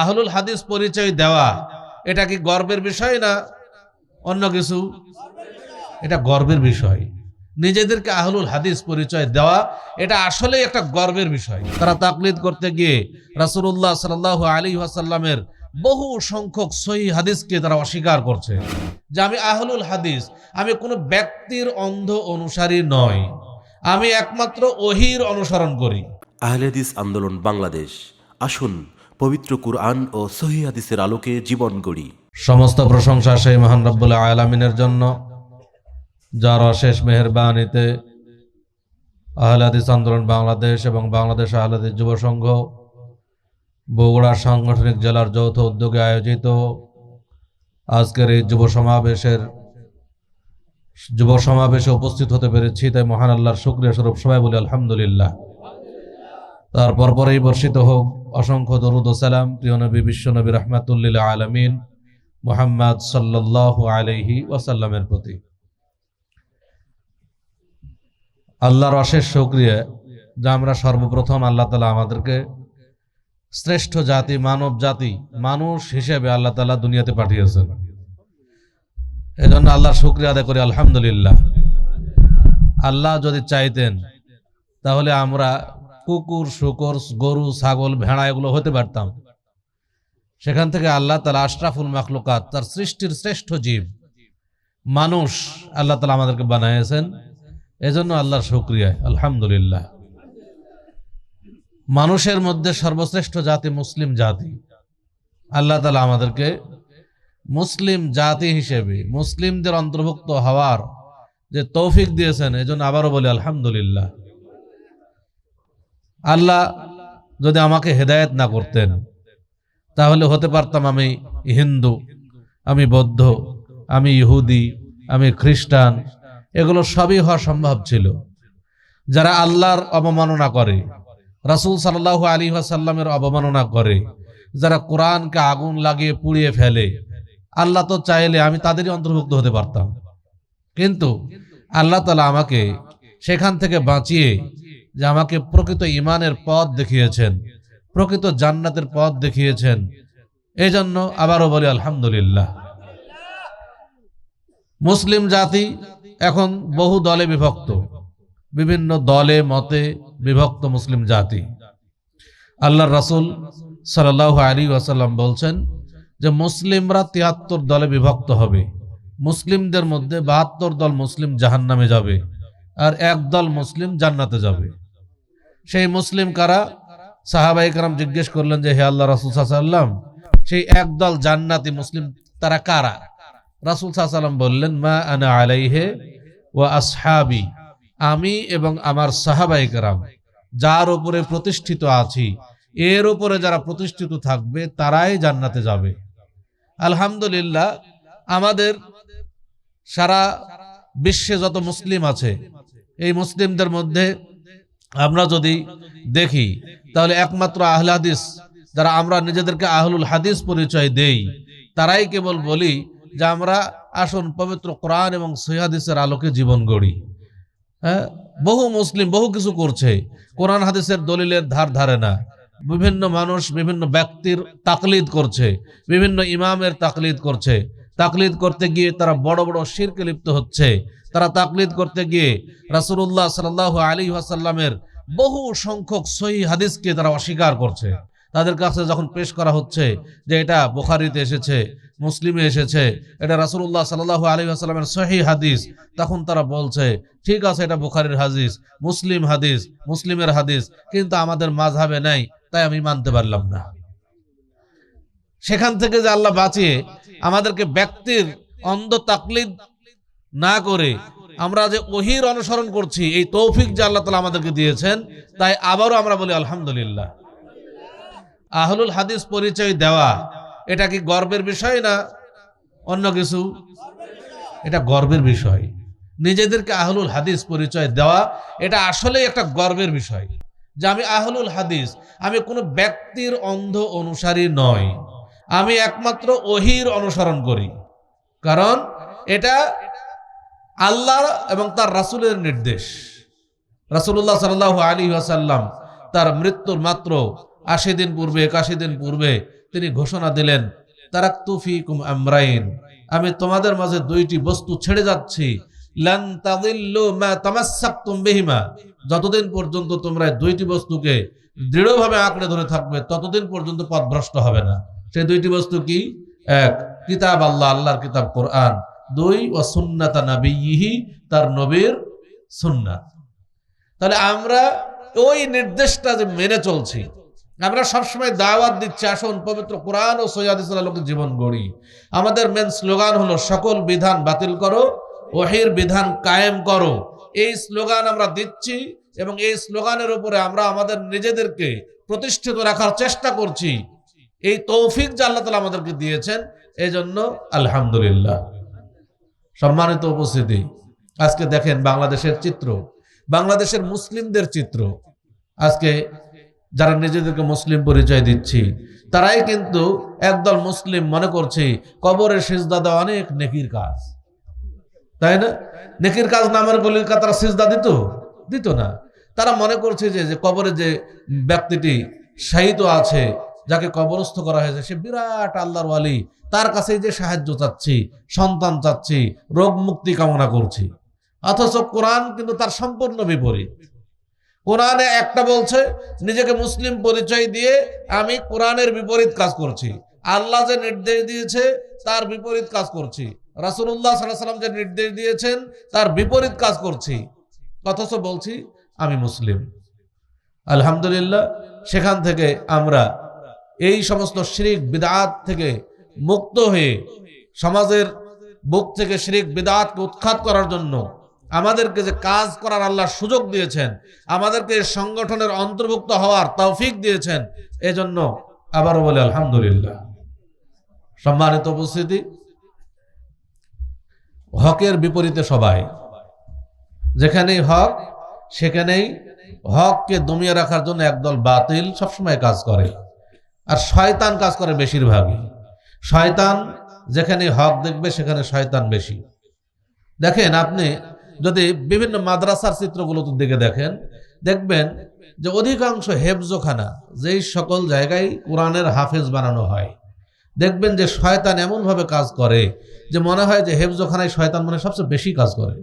আহলুল হাদিস পরিচয় দেওয়া, এটা কি গর্বের বিষয় না অন্য কিছু? এটা গর্বের বিষয়। নিজেদেরকে আহলুল হাদিস পরিচয় দেওয়া, এটা আসলে একটা গর্বের বিষয়। তারা তাকলিদ করতে গিয়ে রাসূলুল্লাহ সাল্লাহ আলী ওয়াসাল্লামের বহু সংখ্যক সহি হাদিসকে তারা অস্বীকার করছে যে আমি আহলুল হাদিস, আমি কোনো ব্যক্তির অন্ধ অনুসারী নয় আমি একমাত্র ওহির অনুসরণ করি। আহলেদিস আন্দোলন বাংলাদেশ। আসুন পবিত্র কুরআন ও সহি হাদিসের আলোকে জীবন গড়ি। সমস্ত প্রশংসা সেই মহান রব্বুল আলমিনের জন্য, যার অশেষ মেহরবানিতে আহলাদিস আন্দোলন বাংলাদেশ এবং বাংলাদেশ আহলাদিস যুব সংঘ, বগুড়া সাংগঠনিক জেলার যৌথ উদ্যোগে আয়োজিত আজকের এই যুব সমাবেশের, যুব সমাবেশে উপস্থিত হতে পেরেছি, তাই মহান আল্লাহর শুক্রিয়া স্বরূপ সবাই বলি আলহামদুলিল্লাহ। তারপর পরেই বর্ষিত হোক। অসংখ্য দরুদ সালাম। প্রিয় নবী, বিশ্ব নবী, রহমাতুল্লিল আলমিন, মোহাম্মদ সাল্লাহ আলহি ওয়াসাল্লামের প্রতি। আল্লাহর অশেষ সক্রিয়া যা আমরা সর্বপ্রথম আল্লাহ তালা আমাদেরকে শ্রেষ্ঠ জাতি, মানব জাতি, মানুষ হিসেবে আল্লাহ তালা দুনিয়াতে পাঠিয়েছেন। এজন্য আল্লাহর শুক্রিয়া আদায় করি, আলহামদুলিল্লাহ। আল্লাহ যদি চাইতেন, তাহলে আমরা কুকুর, শুকর, গরু, ছাগল, ভেড়া এগুলো হতে পারতাম। সেখান থেকে আল্লাহ তালা আশরাফুল মাখলুকাত, তার সৃষ্টির শ্রেষ্ঠ জীব, মানুষ আল্লাহ তালা আমাদেরকে বানিয়েছেন। এজন্য আল্লাহর শুক্রিয়া, আলহামদুলিল্লাহ। মানুষের মধ্যে সর্বশ্রেষ্ঠ জাতি মুসলিম জাতি। আল্লাহ তালা আমাদেরকে মুসলিম জাতি হিসেবে, মুসলিমদের অন্তর্ভুক্ত হওয়ার যে তৌফিক দিয়েছেন, এজন্য আবারও বলি আলহামদুলিল্লাহ। আল্লাহ যদি আমাকে হেদায়েত না করতেন, তাহলে হতে পারতাম আমি হিন্দু, আমি বৌদ্ধ, আমি ইহুদি, আমি খ্রিস্টান, এগুলো সবই হওয়া সম্ভব ছিল। যারা আল্লাহর অবমাননা করে, রাসুল সাল্লাহ আলী সাল্লামের অবমাননা করে, যারা কোরআনকে আগুন লাগিয়ে পুড়িয়ে ফেলে, আল্লাহ তো চাইলে আমি তাদেরই অন্তর্ভুক্ত হতে পারতাম। কিন্তু আল্লাহ তালা আমাকে সেখান থেকে বাঁচিয়ে যে আমাকে প্রকৃত ইমানের পথ দেখিয়েছেন, প্রকৃত জান্নাতের পথ দেখিয়েছেন। এই জন্য আবারও বলি, আলহামদুলিল্লাহ। মুসলিম জাতি এখন বহু দলে বিভক্ত, বিভিন্ন দলে, মতে বিভক্ত মুসলিম জাতি। আল্লাহ রাসুল সাল্লাহ আলী ওয়াসাল্লাম বলছেন যে, মুসলিমরা তিয়াত্তর দলে বিভক্ত হবে। মুসলিমদের মধ্যে বাহাত্তর দল মুসলিম জাহান্নামে যাবে, আর এক দল মুসলিম জান্নাতে যাবে। সেই মুসলিম কারা? সাহাবাই কারাম জিজ্ঞেস করলেন যে, হে আল্লাহ রাসুল সাল্লাম সেই একদল জান্নাতি মুসলিম তারা কারা? রাসুল সাল্লাম বললেন, মা আনা আলাইহে ও আসহাবি, আমি এবং আমার সাহাবাই কারাম, যার উপরে প্রতিষ্ঠিত আছি, এর উপরে যারা প্রতিষ্ঠিত থাকবে, তারাই জান্নাতে যাবে। আলহামদুলিল্লাহ, আমাদের সারা বিশ্বে যত মুসলিম আছে, এই মুসলিমদের মধ্যে আমরা যদি দেখি, তাহলে একমাত্র আহলে হাদিস, যারা আমরা নিজেদেরকে আহলুল হাদিস পরিচয় দেই, তারাই কেবল বলি যে আমরা আসুন পবিত্র কোরআন এবং সহিহাদিসের আলোকে জীবন গড়ি। হ্যাঁ? বহু মুসলিম বহু কিছু করছে, কোরআন হাদিসের দলিলের ধার ধারে না। বিভিন্ন মানুষ বিভিন্ন ব্যক্তির তাকলিদ করছে, বিভিন্ন ইমামের তাকলিদ করছে। তাকলিদ করতে গিয়ে তারা বড় বড় শিরকে লিপ্ত হচ্ছে তারা তাকলিদ করতে গিয়ে রাসুল্লাহ সাল্লাহ আলী আসাল্লামের বহু সংখ্যক সহি হাদিসকে তারা অস্বীকার করছে। তাদের কাছে যখন পেশ করা হচ্ছে যে এটা বোখারিতে এসেছে, মুসলিমে এসেছে, এটা রাসুল্লাহ সাল্লাহ আলী আসাল্লামের সহি হাদিস, তখন তারা বলছে, ঠিক আছে, এটা বুখারির হাদিস, মুসলিম হাদিস, মুসলিমের হাদিস, কিন্তু আমাদের মাঝহাবে নাই, তাই আমি মানতে পারলাম না। সেখান থেকে যে আল্লাহ বাঁচিয়ে আমাদেরকে ব্যক্তির অন্ধ তাকলিদ না করে আমরা যে ওহির অনুসরণ করছি, এই তৌফিক যে আল্লাহ তালা আমাদেরকে দিয়েছেন, তাই আবারও আমরা বলি আলহামদুলিল্লাহ। আহলুল হাদিস পরিচয় দেওয়া, এটা কি গর্বের বিষয় না অন্য কিছু? এটা গর্বের বিষয়। নিজেদেরকে আহলুল হাদিস পরিচয় দেওয়া, এটা আসলেই একটা গর্বের বিষয় যে আমি আহলুল হাদিস, আমি কোনো ব্যক্তির অন্ধ অনুসারী নয় আমি একমাত্র ওহির অনুসরণ করি। কারণ এটা আল্লাহ এবং তার রাসুলের নির্দেশ। রাসুল্লাহ সাল্লাহ আলী আসাল্লাম তার মৃত্যুর মাত্র আশি দিন পূর্বে, একাশি দিন পূর্বে তিনি ঘোষণা দিলেন, তারাক তুফি কুম আমরাইন। আমি তোমাদের মাঝে দুইটি বস্তু ছেড়ে যাচ্ছি। যতদিন পর্যন্ত তোমরা দুইটি বস্তুকে দৃঢ়ভাবে আঁকড়ে ধরে থাকবে, ততদিন পর্যন্ত পথভ্রষ্ট হবে না। সেই দুইটি বস্তু কি? এক, কিতাব আল্লাহ, আল্লাহর কিতাব কোরআন। দুই ও সুন্নাতা নাবিয়িহি, তার নবীর সুন্নাত। তাহলে আমরা ওই নির্দেশটা যে মেনে চলছি, আমরা সবসময় দাওয়াত দিচ্ছি, আসুন, পবিত্র কোরআন ও সৈয়াদিসের লোকের জীবন গড়ি। আমাদের মেন স্লোগান হলো, সকল বিধান বাতিল করো, ওহির বিধান কায়েম করো। এই স্লোগান আমরা দিচ্ছি এবং এই স্লোগানের উপরে আমরা আমাদের নিজেদেরকে প্রতিষ্ঠিত রাখার চেষ্টা করছি। এই তৌফিক যে আল্লাহ তালা আমাদেরকে দিয়েছেন এই জন্য আলহামদুলিল্লাহ। সম্মানিত উপস্থিতি। আজকে দেখেন বাংলাদেশের চিত্র। বাংলাদেশের মুসলিমদের চিত্র। আজকে যারা নিজেদেরকে মুসলিম পরিচয় দিচ্ছি, তারাই কিন্তু একদল মুসলিম মনে করছে, কবরের সিজদা দেওয়া অনেক নেকির কাজ। তাই না? নেকির কাজ নামের গলির তারা সিজদা দিত? দিত না। তারা মনে করছে যে যে কবরে যে ব্যক্তিটি শাহিত আছে যাকে কবরস্থ করা হয়েছে, সে বিরাট আল্লাহর ওয়ালি। তার কাছে যে সাহায্য চাচ্ছি, সন্তান চাচ্ছি, রোগ মুক্তি কামনা করছি। অথচ কোরআন কিন্তু তার সম্পূর্ণ বিপরীত। কোরআনে একটা বলছে, নিজেকে মুসলিম পরিচয় দিয়ে আমি কোরআনের বিপরীত কাজ করছি। আল্লাহ যে নির্দেশ দিয়েছে, তার বিপরীত কাজ করছি। রাসুল্লাহ সাল্লাহ সাল্লাম যে নির্দেশ দিয়েছেন, তার বিপরীত কাজ করছি। অথচ বলছি, আমি মুসলিম। আলহামদুলিল্লাহ, সেখান থেকে আমরা এই সমস্ত শিরিক, বিদাত থেকে মুক্ত হয়ে সমাজের বুক থেকে শিরিক, বিদাতকে উৎখাত করার জন্য আমাদেরকে যে কাজ করার আল্লাহ সুযোগ দিয়েছেন, আমাদেরকে সংগঠনের অন্তর্ভুক্ত হওয়ার তৌফিক দিয়েছেন, এজন্য আবারও বলে আলহামদুলিল্লাহ। সম্মানিত উপস্থিতি, হকের বিপরীতে সবাই, যেখানেই হক, সেখানেই হককে দমিয়ে রাখার জন্য একদল বাতিল সবসময় কাজ করে। আর শয়তান কাজ করে বেশিরভাগই। শয়তান যেখানে হক দেখবে, সেখানে শয়তান বেশি। দেখেন আপনি যদি বিভিন্ন মাদ্রাসার চিত্রগুলো দিকে দেখেন, দেখবেন যে অধিকাংশ হেফজোখানা যেই সকল জায়গায় কোরআনের হাফেজ বানানো হয়, দেখবেন যে শয়তান এমনভাবে কাজ করে যে মনে হয় যে হেফজোখানায় শয়তান মানে সবচেয়ে বেশি কাজ করে।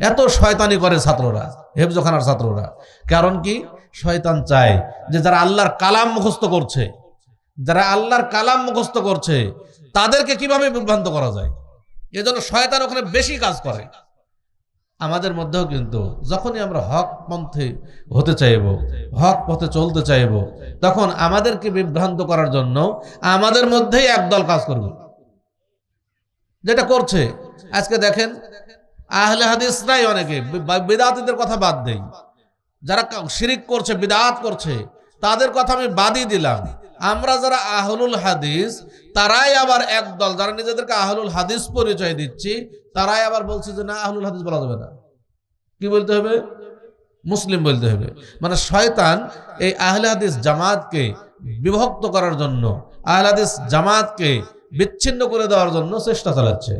এত শয়তানি করে ছাত্ররা, হেফজোখানার ছাত্ররা। কারণ কি? শয়তান চায় যে যারা আল্লাহর কালাম মুখস্থ করছে, যারা আল্লাহর কালাম মুখস্থ করছে, তাদেরকে কীভাবে বিভ্রান্ত করা যায়? এজন্য শয়তান ওখানে বেশি কাজ করে। আমাদের মধ্যেও কিন্তু যখনই আমরা হক পন্থে হতে চাইব, হক পথে চলতে চাইব, তখন আমাদেরকে বিভ্রান্ত করার জন্য আমাদের মধ্যেই একদল কাজ করবে। যেটা করছে, আজকে দেখেন, আহলে হাদিস হাদিসরাই অনেকে বেদাতিদের কথা বাদ দেই। যারা শিরিক করছে, বিদাত করছে, তাদের কথা আমি বাদই দিলাম। আমরা যারা আহলুল হাদিস, তারাই আবার একদল যারা নিজেদেরকে আহলুল হাদিস পরিচয় দিচ্ছি, তারাই আবার বলছে যে, না, আহলুল হাদিস বলা যাবে না। কি বলতে হবে? মুসলিম বলতে হবে। মানে শয়তান এই আহলে হাদিস জামাতকে বিভক্ত করার জন্য, আহলে হাদিস জামাতকে বিচ্ছিন্ন করে দেওয়ার জন্য চেষ্টা চালাচ্ছে।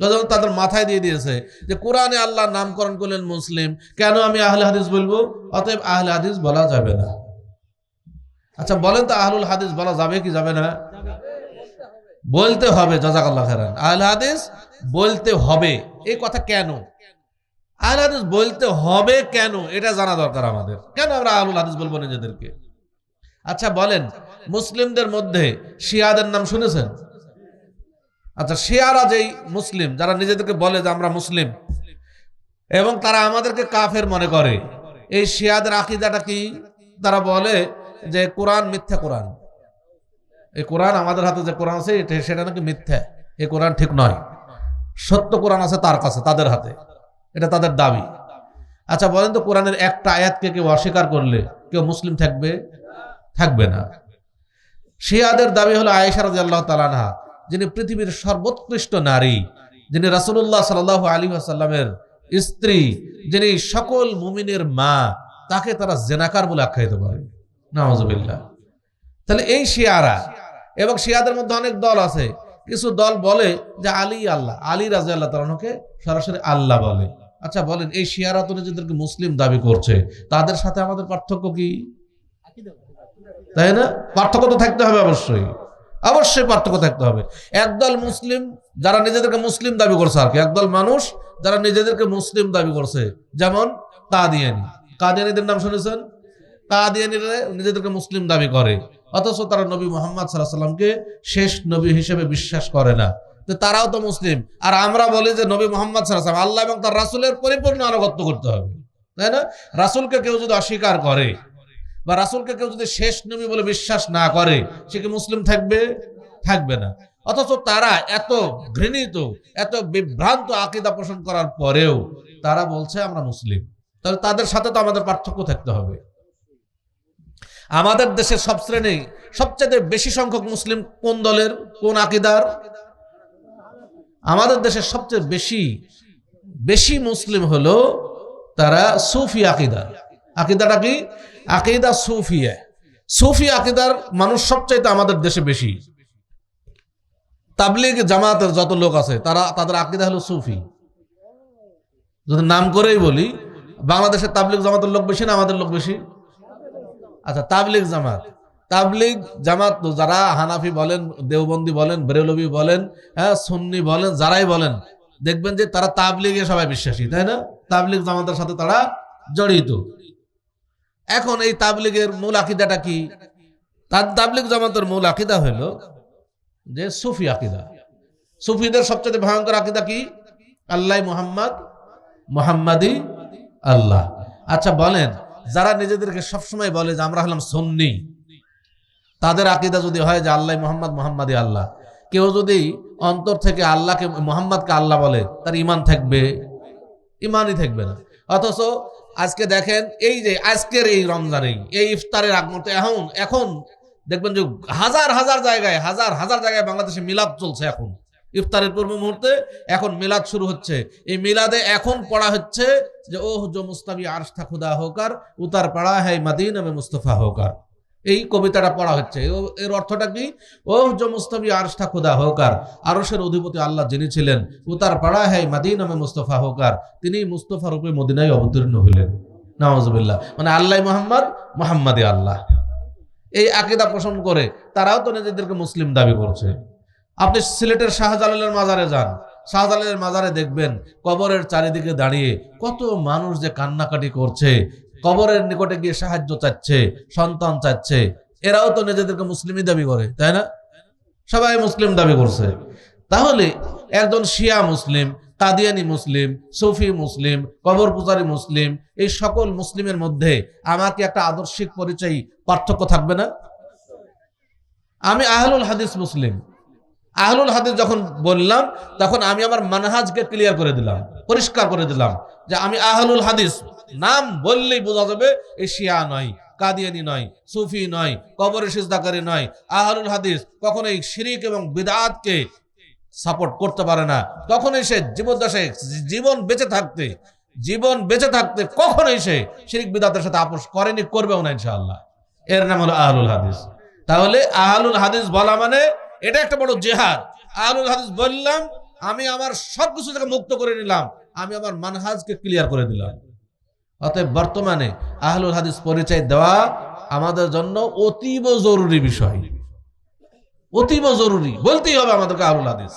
যখন তাদের মাথায় দিয়ে দিয়েছে যে কোরআনে আল্লাহ নামকরণ করলেন মুসলিম, কেন আমি আহলে হাদিস বলব? অতএব আহলে হাদিস বলা যাবে না। আচ্ছা বলেন তো আহলুল হাদিস বলা যাবে কি যাবে না? বলতে হবে, জাজাকাল্লাহ খেরান আহলে হাদিস বলতে হবে। এই কথা কেন? আহলে হাদিস বলতে হবে কেন? এটা জানা দরকার আমাদের। কেন আমরা আহলুল হাদিস বলব নিজেদেরকে? আচ্ছা বলেন, মুসলিমদের মধ্যে শিয়াদের নাম শুনেছেন? আচ্ছা শিয়ারা যেই মুসলিম, যারা নিজেদেরকে বলে যে আমরা মুসলিম, এবং তারা আমাদেরকে কাফের মনে করে, এই শিয়াদের আকিদাটা কি? তারা বলে যে কোরআন মিথ্যা কোরআন। এই কোরআন আমাদের হাতে যে কোরআন আছে সেটা নাকি মিথ্যা। এই কোরআন ঠিক নয়। সত্য কোরআন আছে তার কাছে, তাদের হাতে। এটা তাদের দাবি। আচ্ছা বলেন তো কোরআনের একটা আয়াতকে কেউ অস্বীকার করলে কেউ মুসলিম থাকবে? থাকবে না। শিয়াদের দাবি হলো আয়েশা রাজি আল্লাহ তালানহা যিনি পৃথিবীর সর্বোৎকৃষ্ট নারী, যিনি রাসুল্লাহ সাল আলী আসাল্লামের স্ত্রী, যিনি সকল মুমিনের মা, তাকে তারা জেনাকার বলে আখ্যায়িত করে। নামাজবিল্লাহ তাহলে এই শিয়ারা এবং শিয়াদের মধ্যে অনেক দল আছে। কিছু দল বলে যে আলী আল্লাহ, আলী রাজা আল্লাহ তালকে সরাসরি আল্লাহ বলে। আচ্ছা বলেন, এই শিয়ারা তো নিজেদেরকে মুসলিম দাবি করছে, তাদের সাথে আমাদের পার্থক্য কি? তাই না? পার্থক্য তো থাকতে হবে অবশ্যই। অবশ্যই পার্থক্য থাকতে হবে। একদল মুসলিম যারা নিজেদেরকে মুসলিম দাবি করছে আর কি, একদল মানুষ যারা নিজেদেরকে মুসলিম দাবি করছে। যেমন কাদিয়ানি। কাদিয়ানিদের নাম শুনেছেন? কাদিয়ানিরা নিজেদেরকে মুসলিম দাবি করে। অথচ তারা নবী মোহাম্মদ সাল্লাহ সাল্লামকে শেষ নবী হিসেবে বিশ্বাস করে না। তো তারাও তো মুসলিম। আর আমরা বলি যে নবী মোহাম্মদ সাল্লাহ আল্লাহ এবং তার রাসুলের পরিপূর্ণ আনুগত্য করতে হবে। তাই না? রাসুলকে কেউ যদি অস্বীকার করে বা রাসুলকে কেউ যদি শেষ নবী বলে বিশ্বাস না করে, সে কি মুসলিম থাকবে? থাকবে না। অথচ তারা এত ঘৃণিত, এত বিভ্রান্ত আকিদা পোষণ করার পরেও তারা বলছে, আমরা মুসলিম। তাহলে তাদের সাথে তো আমাদের পার্থক্য থাকতে হবে। আমাদের দেশের সব শ্রেণি, সবচেয়ে বেশি সংখ্যক মুসলিম কোন দলের, কোন আকিদার? আমাদের দেশের সবচেয়ে বেশি বেশি মুসলিম হলো তারা সুফি আকিদার আকিদাটা কি? আকিদা সুফিয়া। সুফি আকিদার মানুষ সবচাইতে আমাদের দেশে বেশি। তাবলিগ জামাতের যত লোক আছে, তারা, তাদের আকিদা হলো সুফি। যদি নাম করেই বলি, বাংলাদেশের তাবলিগ জামাতের লোক বেশি না আমাদের লোক বেশি? আচ্ছা তাবলিগ জামাত। তাবলিগ জামাত যারা হানাফি বলেন, দেওবন্দি বলেন, বেরেলবি বলেন হ্যাঁ সুন্নি বলেন, যারাই বলেন, দেখবেন যে তারা তাবলিগে সবাই বিশ্বাসী, তাই না? তাবলিগ জামাতের সাথে তারা জড়িত। এখন এই তাবলিগের মূল আকিদাটা কি? তার তাবলিগ জামাতের মূল আকিদা হইল যে সুফি আকিদা। সুফিদের সবচেয়ে ভয়ঙ্কর আকিদা কি? আল্লাহ মুহাম্মদ, মোহাম্মদী, আল্লাহ। আচ্ছা বলেন, যারা নিজেদেরকে সবসময় বলে যে আমরা হলাম সন্নি, তাদের আকিদা যদি হয় যে আল্লাহ মোহাম্মদ, মোহাম্মদী, আল্লাহ। কেউ যদি অন্তর থেকে আল্লাহকে, মোহাম্মদকে আল্লাহ বলে, তার ইমান থাকবে, ইমানই থাকবে না। অথচ আজকে দেখেন এই যে আজকের এই রমজানে, এই ইফতারের আগ মুহূর্তে এখন এখন দেখবেন যে হাজার হাজার জায়গায়, হাজার হাজার জায়গায় বাংলাদেশে মিলাদ চলছে এখন। ইফতারের পূর্ব মুহূর্তে এখন মিলাদ শুরু হচ্ছে। এই মিলাদে এখন পড়া হচ্ছে যে, ওহ জো মুস্তাবি আরশা খুদা হোকার উতার পাড়া হ্যাঁ মাদিন আমি মুস্তফা হোকার এই কবিতাটা পড়া হচ্ছে। ও- এর অর্থটা কি? ওহ জো মুস্তাবি আরশা খুদা হোকার আরশের অধিপতি আল্লাহ যিনি ছিলেন উতার পাড়া হ্যাঁ মাদিন আমি মুস্তফা হোকার তিনি মুস্তফা রূপে মদিনায় অবতীর্ণ হইলেন নওয়াজবিল্লাহ মানে আল্লাহ মোহাম্মদ, মোহাম্মদী আল্লাহ। এই আকিদা পোষণ করে তারাও তো নিজেদেরকে মুসলিম দাবি করছে। আপনি সিলেটের শাহজালালের মাজারে যান, শাহজালালের মাজারে দেখবেন কবরের চারিদিকে দাঁড়িয়ে কত মানুষ যে কান্নাকাটি করছে কবরের নিকটে গিয়ে সাহায্য চাচ্ছে, সন্তান চাচ্ছে। এরাও তো নিজেদেরকে মুসলিমই দাবি করে, তাই না? সবাই মুসলিম দাবি করছে। তাহলে একজন শিয়া মুসলিম, কাদিয়ানি মুসলিম, সুফি মুসলিম, কবর পূজারী মুসলিম, এই সকল মুসলিমের মধ্যে আমার কি একটা আদর্শিক পরিচয় পার্থক্য থাকবে না? আমি আহলুল হাদিস মুসলিম। আহলুল হাদিস যখন বললাম, তখন আমি আমার মানহাজকে ক্লিয়ার করে দিলাম, পরিষ্কার করে দিলাম যে আমি আহলুল হাদিস। নাম বললেই বোঝা যাবে এই শিয়া নয়, কাদিয়ানি নয়, সুফি নয় কবরে সিজদাকারী নয়। আহলুল হাদিস কখনোই শিরিক এবং বিদাতকে সাপোর্ট করতে পারে না। কখনোই সে জীবদ্দশায় জীবন বেঁচে থাকতে, জীবন বেঁচে থাকতে কখনোই সে শিরিক বিদাতের সাথে আপোষ করেনি, করবেও না ইনশাআল্লাহ। এর নাম হলো আহলুল হাদিস। তাহলে আহলুল হাদিস বলা মানে এটা একটা বড় জেহাদ। আহলুল হাদিস বললাম, আমি আমার সব কিছু থেকে মুক্ত করে নিলাম, আমি আমার মানহাজকে ক্লিয়ার করে দিলাম। অতএব বর্তমানে আহলুল হাদিস পরিচয় দেওয়া আমাদের জন্য অতীব জরুরি বিষয়। অতীব জরুরি, বলতেই হবে আমাদেরকে আহলুল হাদিস।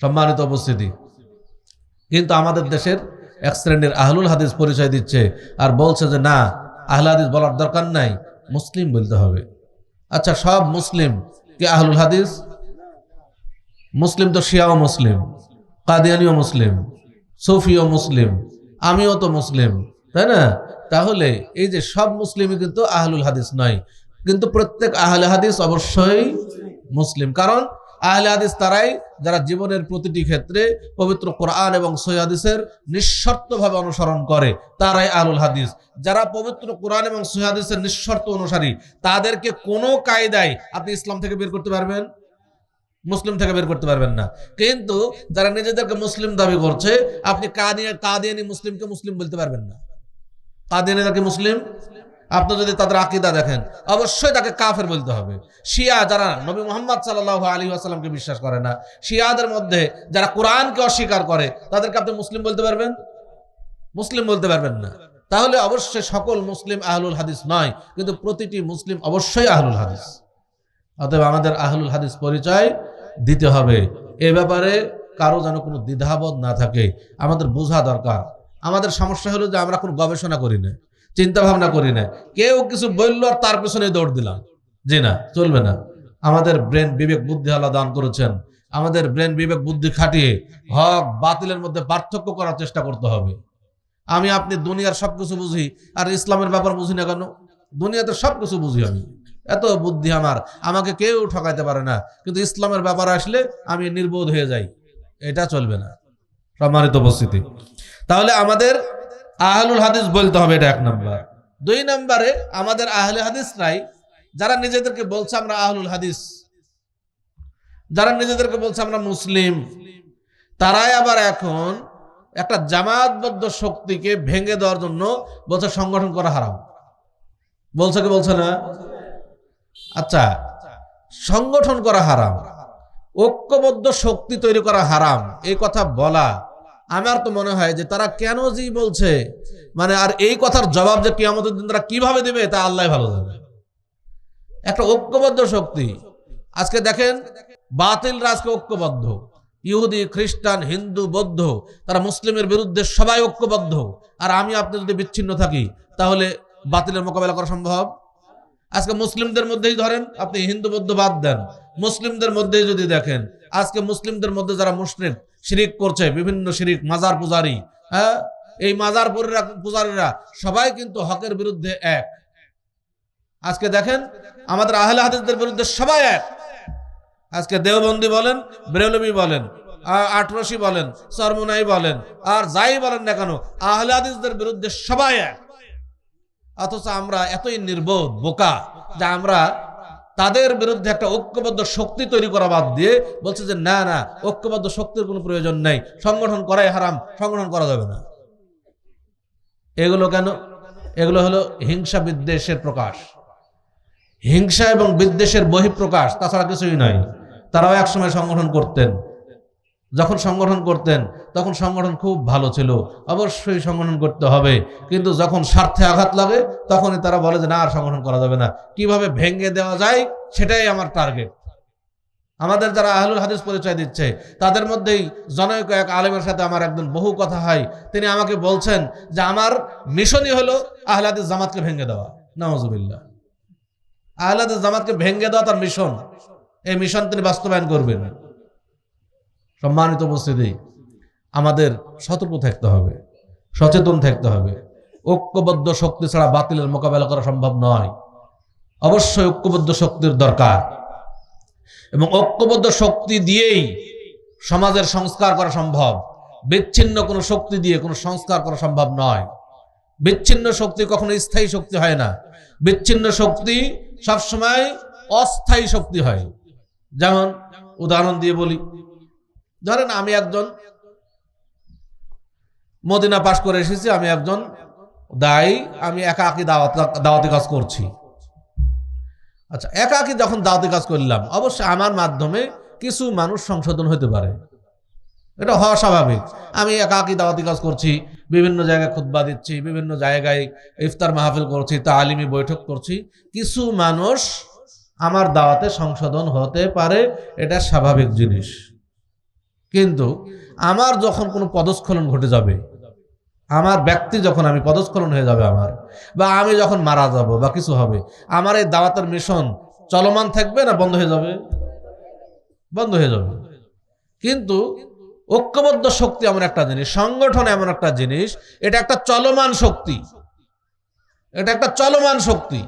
সম্মানিত উপস্থিতি, কিন্তু আমাদের দেশের এক শ্রেণির আহলুল হাদিস পরিচয় দিচ্ছে আর বলছে যে না আহল হাদিস বলার দরকার নাই, মুসলিম বলতে হবে। আচ্ছা সব মুসলিম কি আহলুল হাদিস? মুসলিম তো শিয়াও মুসলিম, কাদিয়ানিও মুসলিম, সুফিও মুসলিম, আমিও তো মুসলিম, তাই না? তাহলে এই যে সব মুসলিমই কিন্তু আহলুল হাদিস নয়, কিন্তু প্রত্যেক আহলে হাদিস অবশ্যই মুসলিম। কারণ আহলে তারাই যারা জীবনের প্রতিটি ক্ষেত্রে পবিত্র কোরআন এবং সৈহাদিসের নিঃশর্তভাবে অনুসরণ করে, তারাই আহলুল হাদিস। যারা পবিত্র কোরআন এবং সৈহাদিসের নিঃশর্ত অনুসারী, তাদেরকে কোনো কায়দায় আপনি ইসলাম থেকে বের করতে পারবেন? মুসলিম থেকে বের করতে পারবেন না। কিন্তু যারা নিজেদেরকে মুসলিম দাবি করছে, আপনি কাদিয়া, কাদিয়ানি মুসলিমকে মুসলিম বলতে পারবেন না। কাদিয়ানি তাকে মুসলিম আপনি যদি তাদের আকিদা দেখেন, অবশ্যই তাকে কাফের বলতে হবে। শিয়া যারা, নবী মোহাম্মদ সাল্লাহ আলী আসালামকে বিশ্বাস করে না, শিয়াদের মধ্যে যারা কোরআনকে অস্বীকার করে, তাদেরকে আপনি মুসলিম বলতে পারবেন? মুসলিম বলতে পারবেন না। তাহলে অবশ্যই সকল মুসলিম আহলুল হাদিস নয়, কিন্তু প্রতিটি মুসলিম অবশ্যই আহলুল হাদিস। অতএব আমাদের আহলুল হাদিস পরিচয় দিতে হবে। এ ব্যাপারে কারও যেন কোনো দ্বিধাবোধ না থাকে। আমাদের বোঝা দরকার। আমাদের সমস্যা হলো যে আমরা কোনো গবেষণা করি না। চিন্তা ভাবনা করি না কেউ কিছু বলল আর তার পেছনে দৌড় দিলাম। জি না, চলবে না। আমাদের ব্রেন বিবেক বুদ্ধি আল্লাহ দান করেছেন। আমাদের ব্রেন বিবেক বুদ্ধি খাটিয়ে হক বাতিলের মধ্যে পার্থক্য করার চেষ্টা করতে হবে। আমি, আপনি দুনিয়ার সব কিছু বুঝি, আর ইসলামের ব্যাপার বুঝি না কেন? দুনিয়াতে সব কিছু বুঝি আমি। এত বুদ্ধি আমার। আমাকে কেউ ঠকাইতে পারে না। কিন্তু ইসলামের ব্যাপার আসলে আমি নির্বোধ হয়ে যাই। এটা চলবে না। সম্মানিত উপস্থিতি। তাহলে আমাদের আহলুল হাদিস বলতে হবে এটা এক নম্বর। দুই নম্বরে আমাদের আহলে হাদিস নাই, যারা নিজেদেরকে বলছে আমরা আহলুল হাদিস, যারা নিজেদেরকে বলছে আমরা মুসলিম, তারাই আবার এখন একটা জামাতবদ্ধ শক্তিকে ভেঙে দেওয়ার জন্য বলছে সংগঠন করা হারাম। বলছে কি বলছে না? আচ্ছা সংগঠন করা হারাম, ঐক্যবদ্ধ শক্তি তৈরি করা হারাম, এই কথা বলা আমার তো মনে হয় যে তারা কেন জি বলছে? মানে আর এই কথার জবাব যে কিয়ামতের দিন তারা কীভাবে দেবে, তা আল্লাহ ভালো জানে। একটা ঐক্যবদ্ধ শক্তি। আজকে দেখেন, বাতিল আজকে ঐক্যবদ্ধ। ইহুদি, খ্রিস্টান, হিন্দু, বৌদ্ধ, তারা মুসলিমের বিরুদ্ধে সবাই ঐক্যবদ্ধ। আর আমি আপনি যদি বিচ্ছিন্ন থাকি, তাহলে বাতিলের মোকাবেলা করা সম্ভব? আজকে মুসলিমদের মধ্যেই ধরেন, আপনি হিন্দু, বৌদ্ধ বাদ দেন। মুসলিমদের মধ্যেই যদি দেখেন, আজকে মুসলিমদের মধ্যে যারা মুসলিম শিরিক করছে, বিভিন্ন শিরিক, মাজার পূজারি হ্যাঁ? এই মাজার পূজারীরা- সবাই কিন্তু হকের বিরুদ্ধে এক। আজকে দেখেন, আমাদের আহলে হাদিসদের বিরুদ্ধে সবাই এক। আজকে দেওবন্দি বলেন বেরলবি বলেন আটরসি বলেন সরমুনাই বলেন, আর যাই বলেন না কেন, আহলে হাদিসদের বিরুদ্ধে সবাই এক। অথচ আমরা এতই নির্বোধ, বোকা, যে আমরা তাদের বিরুদ্ধে একটা ঐক্যবদ্ধ শক্তি তৈরি করা বাদ দিয়ে বলছে যে, না না, ঐক্যবদ্ধ শক্তির কোনো প্রয়োজন নেই। সংগঠন করাই হারাম, সংগঠন করা যাবে না। এগুলো কেন? এগুলো হলো হিংসা বিদ্বেষের প্রকাশ। হিংসা এবং বিদ্বেষের বহিঃপ্রকাশ, তাছাড়া কিছুই নয় তারাও একসময় সংগঠন করতেন। যখন সংগঠন করতেন, তখন সংগঠন খুব ভালো ছিল। অবশ্যই সংগঠন করতে হবে। কিন্তু যখন স্বার্থে আঘাত লাগে, তখনই তারা বলে যে, না, আর সংগঠন করা যাবে না। কীভাবে ভেঙে দেওয়া যায়, সেটাই আমার টার্গেট আমাদের যারা আহলুল হাদিস পরিচয় দিচ্ছে, তাদের মধ্যেই জনৈক এক আলেমের সাথে আমার একদিন বহু কথা হয়। তিনি আমাকে বলছেন যে, আমার মিশনই হলো আহলে হাদিস জামাতকে ভেঙে দেওয়া। নওয়াজুবিল্লাহ আহলে হাদিস জামাতকে ভেঙে দেওয়া তার মিশন। এই মিশন তিনি বাস্তবায়ন করবেন। সম্মানিত উপস্থিতি, আমাদের সতর্ক থাকতে হবে, সচেতন থাকতে হবে। ঐক্যবদ্ধ শক্তি ছাড়া বাতিলের মোকাবেলা করা সম্ভব নয়। অবশ্যই ঐক্যবদ্ধ শক্তির দরকার এবং ঐক্যবদ্ধ শক্তি দিয়েই সমাজের সংস্কার করা সম্ভব। বিচ্ছিন্ন কোনো শক্তি দিয়ে কোনো সংস্কার করা সম্ভব নয়। বিচ্ছিন্ন শক্তি কখনো স্থায়ী শক্তি হয় না। বিচ্ছিন্ন শক্তি সবসময় অস্থায়ী শক্তি হয়। যেমন উদাহরণ দিয়ে বলি ধরেন আমি একজন মদিনা পাশ করে এসেছি, আমি একজন দায়ী, আমি একা একই দাওয়াত, দাওয়াতি কাজ করছি। আচ্ছা একাকি যখন দাওয়াতি কাজ করলাম, অবশ্যই আমার মাধ্যমে কিছু মানুষ সংশোধন হতে পারে। এটা হওয়া স্বাভাবিক। আমি একাকি দাওয়াতি কাজ করছি, বিভিন্ন জায়গায় খুতবা দিচ্ছি, বিভিন্ন জায়গায় ইফতার মাহফিল করছি, তালিমি বৈঠক করছি। কিছু মানুষ আমার দাওয়াতে সংশোধন হতে পারে, এটা স্বাভাবিক জিনিস। কিন্তু আমার যখন কোনো পদস্খলন ঘটে যাবে, আমার ব্যক্তি যখন আমি পদস্খলন হয়ে যাবে আমার, বা আমি যখন মারা যাব বা কিছু হবে, আমার এই দাওয়াতের মিশন চলমান থাকবে না বন্ধ হয়ে যাবে? বন্ধ হয়ে যাবে। কিন্তু ঐক্যবদ্ধ শক্তি এমন একটা জিনিস, সংগঠন এমন একটা জিনিস, এটা একটা চলমান শক্তি। এটা একটা চলমান শক্তি।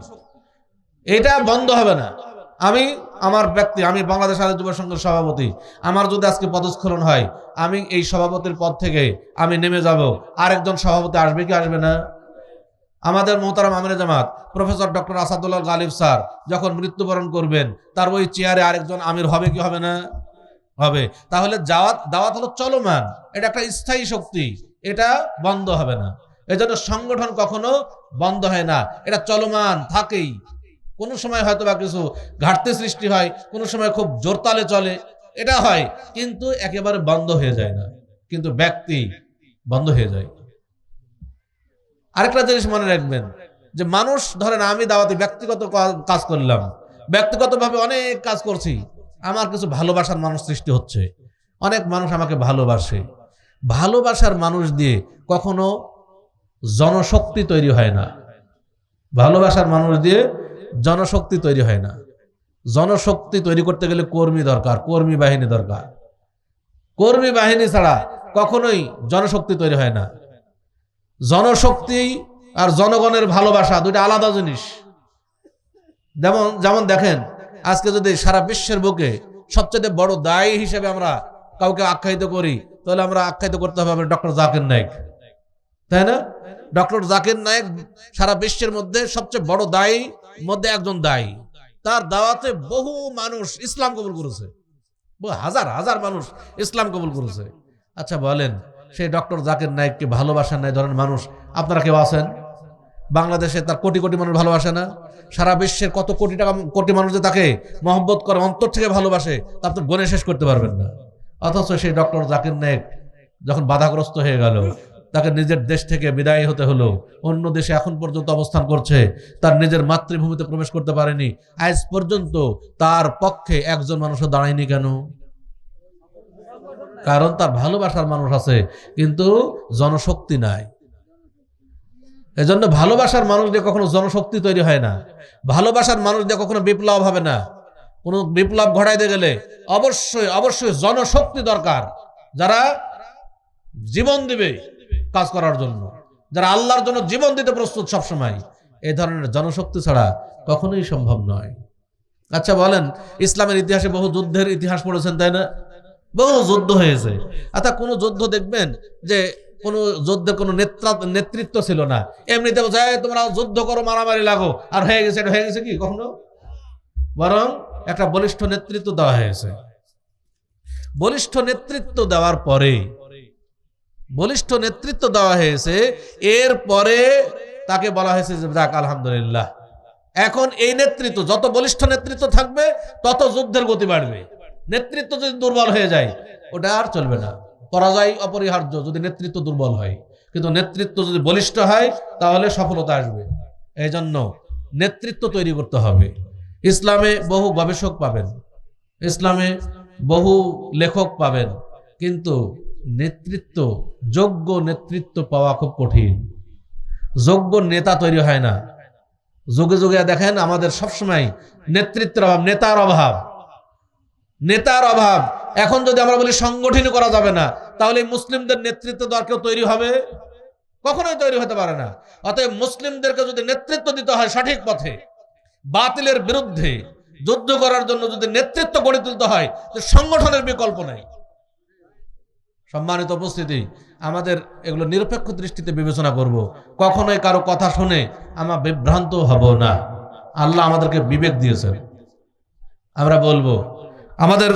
এটা বন্ধ হবে না। আমি আমার ব্যক্তি, আমি বাংলাদেশ আদি যুব সংঘের সভাপতি। আমার যদি আজকে পদস্খলন হয়, আমি এই সভাপতির পদ থেকে আমি নেমে যাব। আরেকজন সভাপতি আসবে কি আসবে না? আমাদের মোহতারাম আমির জামাত, professor doctor Asadullah Galib sir, যখন মৃত্যুবরণ করবেন, তার ওই চেয়ারে আরেকজন আমির হবে কি হবে না? হবে। তাহলে জাওয়াত দাওয়াত হলো চলমান। এটা একটা স্থায়ী শক্তি। এটা বন্ধ হবে না। এজন্য সংগঠন কখনো বন্ধ হয় না। এটা চলমান, থাকেই। কোনো সময় হয়তো বা কিছু ঘাটতি সৃষ্টি হয়, কোনো সময় খুব জোরতালে চলে, এটা হয়, কিন্তু একেবারে বন্ধ হয়ে যায় না। কিন্তু ব্যক্তি বন্ধ হয়ে যায়। আরেকটা জিনিস মনে রাখবেন, যে মানুষ, ধরেন আমি দাওয়াতে ব্যক্তিগত কাজ করলাম, ব্যক্তিগতভাবে অনেক কাজ করছি, আমার কিছু ভালোবাসার মানুষ সৃষ্টি হচ্ছে। অনেক মানুষ আমাকে ভালোবাসে। ভালোবাসার মানুষ দিয়ে কখনো জনশক্তি তৈরি হয় না। ভালোবাসার মানুষ দিয়ে জনশক্তি তৈরি হয় না। জনশক্তি তৈরি করতে গেলে কর্মী দরকার, কর্মী বাহিনী দরকার। কর্মী বাহিনী ছাড়া কখনোই জনশক্তি তৈরি হয় না। জনশক্তি আর জনগণের ভালোবাসা দুইটা আলাদা জিনিস। যেমন যেমন দেখেন, আজকে যদি সারা বিশ্বের বুকে সবচেয়ে বড় দায়ী হিসেবে আমরা কাউকে আখ্যায়িত করি, তাহলে আমরা আখ্যায়িত করতে হবে ডক্টর জাকির নাইক তাই না? ডক্টর জাকির নায়েক সারা বিশ্বের মধ্যে সবচেয়ে বড় দায়ী মধ্যে একজন দায়ী। তার দাওয়াতে বহু মানুষ ইসলাম কবুল করেছে। হাজার হাজার মানুষ ইসলাম কবুল করেছে। আচ্ছা বলেন, সেই ডক্টর জাকির নায়েককে ভালোবাসেন নাই ধরেন মানুষ? আপনারা কেউ আছেন? বাংলাদেশে তার কোটি কোটি মানুষ ভালোবাসে না? সারা বিশ্বের কত কোটি টাকা, কোটি মানুষ যে তাকে মহব্বত করে, অন্তর থেকে ভালোবাসে, তা আপনি গণে শেষ করতে পারবেন না। অথচ সেই ডক্টর জাকির নায়েক যখন বাধাগ্রস্ত হয়ে গেল তাকে নিজের দেশ থেকে বিদায় হতে হলো। অন্য দেশে এখন পর্যন্ত অবস্থান করছে। তার নিজের মাতৃভূমিতে প্রবেশ করতে পারেনি। আজ পর্যন্ত তার পক্ষে একজন মানুষও দাঁড়ায়নি কেন? কারণ তার ভালোবাসার মানুষ আছে, কিন্তু জনশক্তি নাই। এজন্য ভালোবাসার মানুষ দিয়ে কখনো জনশক্তি তৈরি হয় না। ভালোবাসার মানুষ দিয়ে কখনো বিপ্লব হবে না। কোনো বিপ্লব ঘটাইতে গেলে অবশ্যই অবশ্যই জনশক্তি দরকার। যারা জীবন দিবে কাজ করার জন্য। যারা আল্লাহর জন্য জীবন দিতে প্রস্তুত সবসময় এই ধরনের জনশক্তি ছাড়া কখনোই সম্ভব নয়। আচ্ছা বলেন, ইসলামের ইতিহাসে বহু যুদ্ধের ইতিহাস পড়েছেন, তাই না? বহু যুদ্ধ হয়েছে। অর্থাৎ কোনো যুদ্ধ দেখবেন যে কোনো যুদ্ধের কোনো নেতৃত্ব ছিল না। এমনিতে বোঝায় তোমরা যুদ্ধ করো, মারামারি লাগো। আর হয়ে গেছে, এটা হয়ে গেছে কি, কখনো? বরং একটা বলিষ্ঠ নেতৃত্ব দেওয়া হয়েছে। বলিষ্ঠ নেতৃত্ব দেওয়ার পরে বলিষ্ঠ নেতৃত্ব দেওয়া হয়েছে। এর পরে তাকে বলা হয়েছে যে, যাক, আলহামদুলিল্লাহ। এখন এই নেতৃত্ব, যত বলিষ্ঠ নেতৃত্ব থাকবে, তত যুদ্ধের গতি বাড়বে। নেতৃত্ব যদি দুর্বল হয়ে যায়, ওটা আর চলবে না। পরাজয় অপরিহার্য যদি নেতৃত্ব দুর্বল হয়। কিন্তু নেতৃত্ব যদি বলিষ্ঠ হয়, তাহলে সফলতা আসবে। এই জন্য নেতৃত্ব তৈরি করতে হবে। ইসলামে বহু গবেষক পাবেন। ইসলামে বহু লেখক পাবেন। কিন্তু নেতৃত্ব, যোগ্য নেতৃত্ব পাওয়া খুব কঠিন। যোগ্য নেতা তৈরি হয় না। যুগে যুগে দেখেন আমাদের সবসময় নেতৃত্বের অভাব, নেতার অভাব। নেতার অভাব। এখন যদি আমরা বলি সংগঠন করা যাবে না, তাহলে মুসলিমদের নেতৃত্ব দেওয়ার কেউ তৈরি হবে? কখনোই তৈরি হতে পারে না। অতএব মুসলিমদেরকে যদি নেতৃত্ব দিতে হয় সঠিক পথে, বাতিলের বিরুদ্ধে, যুদ্ধ করার জন্য যদি নেতৃত্ব গড়ে তুলতে হয় সংগঠনের বিকল্প নাই। সম্মানিত উপস্থিতি, আমাদের এগুলো নিরপেক্ষ দৃষ্টিতে বিবেচনা করব। কখনোই কারও কথা শুনে আমরা বিভ্রান্ত হব না। আল্লাহ আমাদেরকে বিবেক দিয়েছেন। আমরা বলব, আমাদের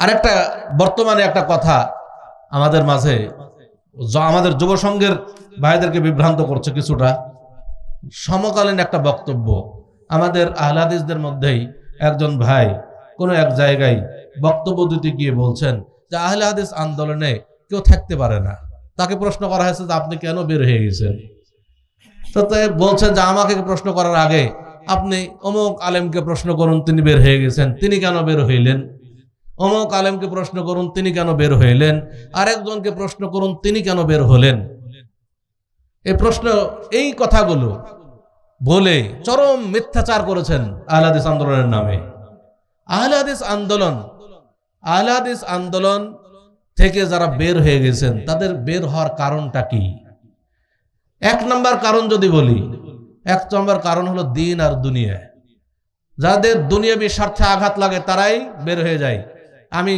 আরেকটা বর্তমানে একটা কথা আমাদের মাঝে আমাদের যুব সংঘের ভাইদেরকে বিভ্রান্ত করছে কিছুটা। সমকালীন একটা বক্তব্য, আমাদের আহলাদিসদের মধ্যেই একজন ভাই কোনো এক জায়গায় বক্তব্য দিতে গিয়ে বলছেন যে আহলে হাদিস আন্দোলনে কেউ থাকতে পারে না। তাকে প্রশ্ন করা হয়েছে যে আপনি কেন বের হয়ে গেছেন? বলছেন যে আমাকে প্রশ্ন করার আগে আপনি অমুক আলেমকে প্রশ্ন করুন, তিনি বের হয়ে গেছেন, তিনি কেন বের হইলেন? অমুক আলেমকে প্রশ্ন করুন, তিনি কেন বের হইলেন? আরেকজনকে প্রশ্ন করুন, তিনি কেন বের হলেন? এই প্রশ্ন, এই কথাগুলো বলে চরম মিথ্যাচার করেছেন আহলাদিস আন্দোলনের নামে। আহলাদিস আন্দোলন আহলাদিস আন্দোলন থেকে যারা বের হয়ে গেছেন, তাদের বের হওয়ার কারণটা কি? এক নম্বর কারণ যদি বলি, এক নম্বর কারণ হলো দিন আর দুনিয়া। যাদের দুনিয়াবি স্বার্থে আঘাত লাগে, তারাই বের হয়ে যায়। আমি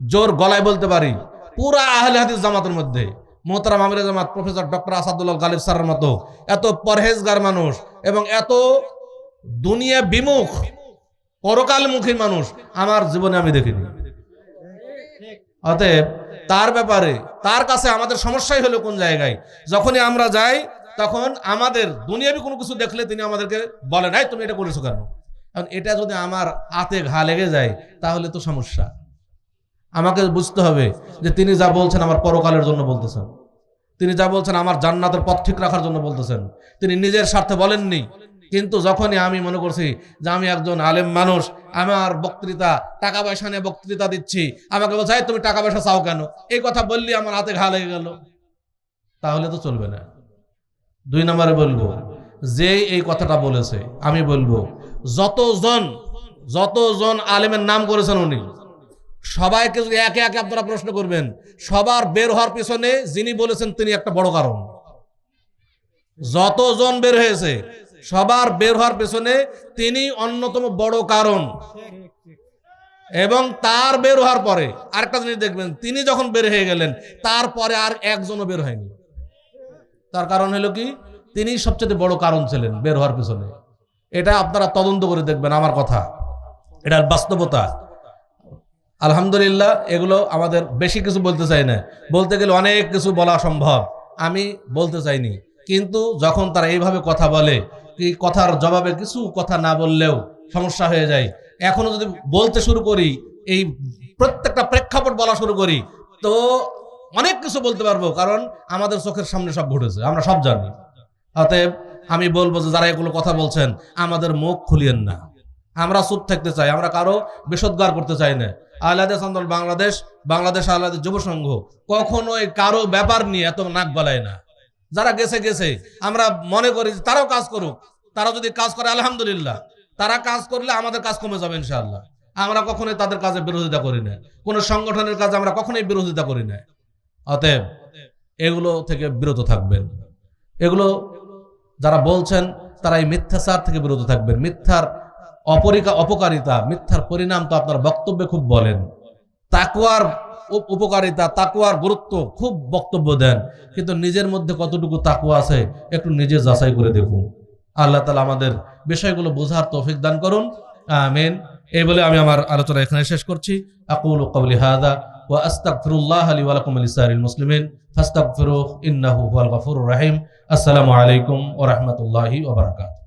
জোর গলায় বলতে পারি, পুরা আহলে হাদিস জামাতের মধ্যে, মোহতারাম আমির জামাত, প্রফেসর ডক্টর আসাদুল্লাহ গালিব স্যারের মতো, এত পরহেজগার মানুষ এবং এত দুনিয়া বিমুখ, পরকালমুখী মানুষ, আমার জীবনে আমি দেখিনি। অতএব তার ব্যাপারে, তার কাছে আমাদের সমস্যাই হলো কোন জায়গায়? যখনই আমরা যাই, তখন আমাদের দুনিয়াবি কোনো কিছু দেখলে তিনি আমাদেরকে বলেন এই, তুমি এটা করেছ কেন? কারণ এটা যদি আমার হাতে ঘা লেগে যায়, তাহলে তো সমস্যা। আমাকে বুঝতে হবে যে তিনি যা বলছেন আমার পরকালের জন্য বলতেছেন। তিনি যা বলছেন আমার জান্নাতের পথ ঠিক রাখার জন্য বলতেছেন। তিনি নিজের স্বার্থে বলেননি। কিন্তু যখনই আমি মনে করছি যে আমি একজন আলেম মানুষ, আমার বক্তৃতা টাকা পয়সা নিয়ে বক্তৃতা দিচ্ছি, আমাকে বলছে তুমি টাকা পয়সা চাও কেন? এই কথা বললি আমার হাতে ঘা লেগে গেল। তাহলে তো চলবে না। দুই নম্বরে বলব যে এই কথাটা বলেছে, আমি বলব, যতজন যতজন আলেমের নাম করেছেন উনি, সবাইকে যদি একে একে আপনারা প্রশ্ন করবেন, সবার বের হওয়ার পিছনে যিনি বলেছেন তিনি একটা বড় কারণ। যতজন বের হয়েছে সবার বের হওয়ার পেছনে তিনি অন্যতম বড় কারণ। এবং তার বের হওয়ার পরে, আরেকটা জিনিস দেখবেন, তিনি যখন বের হয়ে গেলেন, তারপরে আর একজনও বের হয়নি। তার কারণ হলো কি? তিনি সবচেয়ে বড় কারণ ছিলেন বের হওয়ার পিছনে। এটা আপনারা তদন্ত করে দেখবেন, আমার কথা। এটার বাস্তবতা। আলহামদুলিল্লাহ, এগুলো আমাদের বেশি কিছু বলতে চাই না। বলতে গেলে অনেক কিছু বলা সম্ভব। আমি বলতে চাইনি। কিন্তু যখন তারা এইভাবে কথা বলে কথার জবাবে কিছু কথা না বললেও সমস্যা হয়ে যায়। এখনও যদি বলতে শুরু করি, এই প্রত্যেকটা প্রেক্ষাপট বলা শুরু করি, তো অনেক কিছু বলতে পারব, কারণ আমাদের চোখের সামনে সব ঘটেছে, আমরা সব জানি। অতএব আমি বলব যে যারা এগুলো কথা বলছেন, আমাদের মুখ খুলিয়েন না। আমরা চুপ থাকতে চাই, আমরা কারও বিষোদ্গার করতে চাই না। আহলাদেশ আন্দোলন বাংলাদেশ বাংলাদেশ আহলাদেশ যুব সংঘ কখনোই কারও ব্যাপার নিয়ে এত নাক গলায় না। যারা গেছে গেছে। আমরা মনে করি তারাও কাজ করুক। তারা যদি কাজ করে, আলহামদুলিল্লাহ। তারা কাজ করলে আমাদের কাজ কমে যাবে ইনশাআল্লাহ। আমরা কখনোই তাদের কাজে বিরোধিতা করি না। কোন সংগঠনের কাজে আমরা কখনোই বিরোধিতা করি না। অতএব এগুলো থেকে বিরত থাকবেন। এগুলো যারা বলছেন, তারা এই মিথ্যাচার থেকে বিরত থাকবেন। মিথ্যার অপরিকা, অপকারিতা, মিথ্যার পরিণাম তো আপনার বক্তব্যে খুব বলেন। তাকুয়ার উপকারিতা, তাকুয়ার গুরুত্ব খুব বক্তব্য দেন। কিন্তু নিজের মধ্যে কতটুকু তাকুয়া আছে, একটু নিজে যাচাই করে দেখুন। আল্লাহ তালা আমাদের বিষয়গুলো বোঝার তৌফিক দান করুন। আমিন। এই বলে আমি আমার আলোচনা এখানে শেষ করছি। আকুল কবলি হাদা ওয়া আস্তাগফিরুল্লাহ লি ওয়া লাকুম লিসাইরিল মুসলিমিন। ফাস্তাগফিরুহু, ইন্নাহু হুয়াল রহিম। আসসালামু আলাইকুম ওয়া রাহমাতুল্লাহি ওয়া বারাকাতুহু।